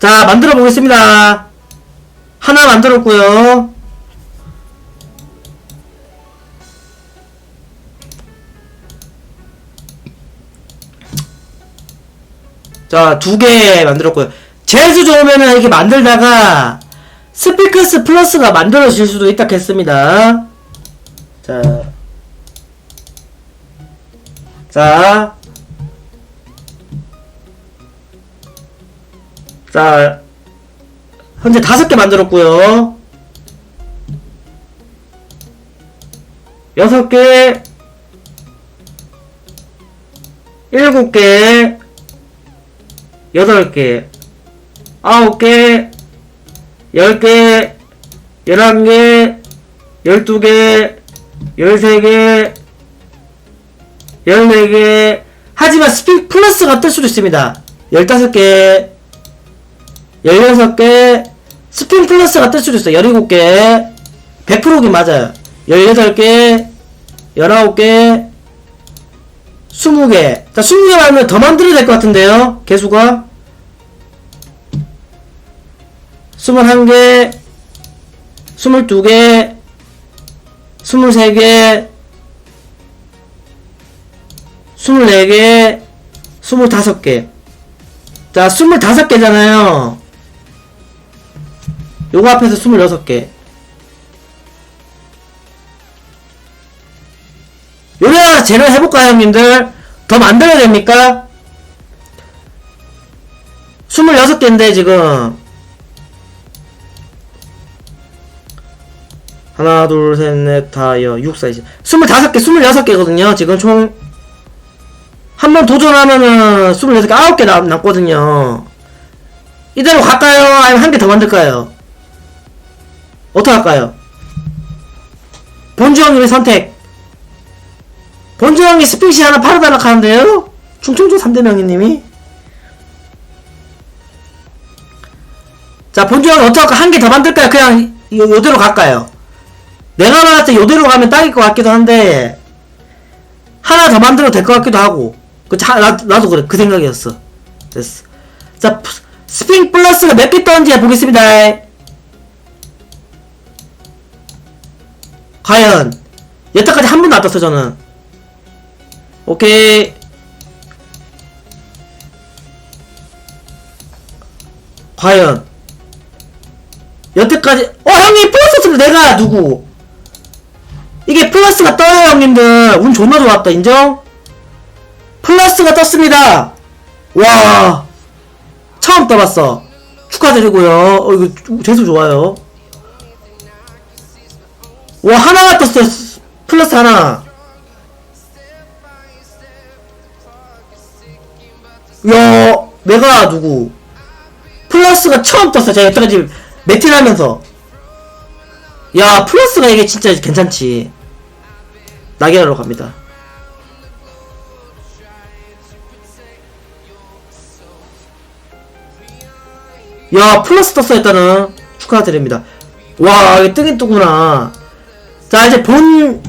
자, 만들어 보겠습니다. 하나 만들었고요. 자, 두 개 만들었고요. 재수 좋으면은 이렇게 만들다가 스피커스 플러스가 만들어질 수도 있다 했습니다. 자. 자. 자. 현재 다섯 개 만들었고요. 여섯 개. 일곱 개. 여덟 개. 아홉 개. 열 개. 열한 개. 열두 개. 열세 개. 열네 개. 하지만 스픽 플러스가 뜰 수도 있습니다. 열다섯 개. 16개, 스핀 플러스가 뜰 수도 있어. 17개, 100%긴 맞아요. 18개, 19개, 20개. 자, 20개 하면 더 만들어야 될 것 같은데요? 개수가. 21개, 22개, 23개, 24개, 25개. 자, 25개잖아요. 요거 앞에서 26개. 요리 하나 재료 해볼까요, 형님들? 더 만들어야 됩니까? 26개인데, 지금. 하나, 둘, 셋, 넷, 다, 여, 6, 4, 20. 25개, 26개거든요, 지금 총. 한 번 도전하면은 26개, 9개 남, 남거든요. 이대로 갈까요? 아니면 한 개 더 만들까요? 어떻게 할까요? 본주 형님의 선택. 본주 형이 스피시 하나 팔아달라 하는데요? 충청도 3대 명희님이. 자, 본주 형이 어떻게 할까? 한 개 더 만들까요? 그냥 요, 요대로 갈까요? 내가 봤을 때 요대로 가면 딱일 것 같기도 한데, 하나 더 만들어도 될 것 같기도 하고. 그, 자, 나, 나도 그래. 그 생각이었어. 됐어. 자, 프- 스핑 플러스가 몇개 떴는지 보겠습니다. 과연 여태까지 한 번도 안 떴어 저는. 오케이. 과연 여태까지 어 형님 플러스 떴 내가 누구? 이게 플러스가 떠요 형님들. 운 존나 좋았다 인정? 플러스가 떴습니다. 와. 처음 떠봤어. 축하드리고요. 어 이거 재수 좋아요 와 하나가 떴어. 스- 플러스 하나. 야 내가 누구? 플러스가 처음 떴어. 제가 여태까지 매tin 하면서. 야 플러스가 이게 진짜 괜찮지. 나게하러 갑니다. 야 플러스 떴어 일단은. 축하드립니다. 와 이게 뜨긴 뜨구나 자 이제 본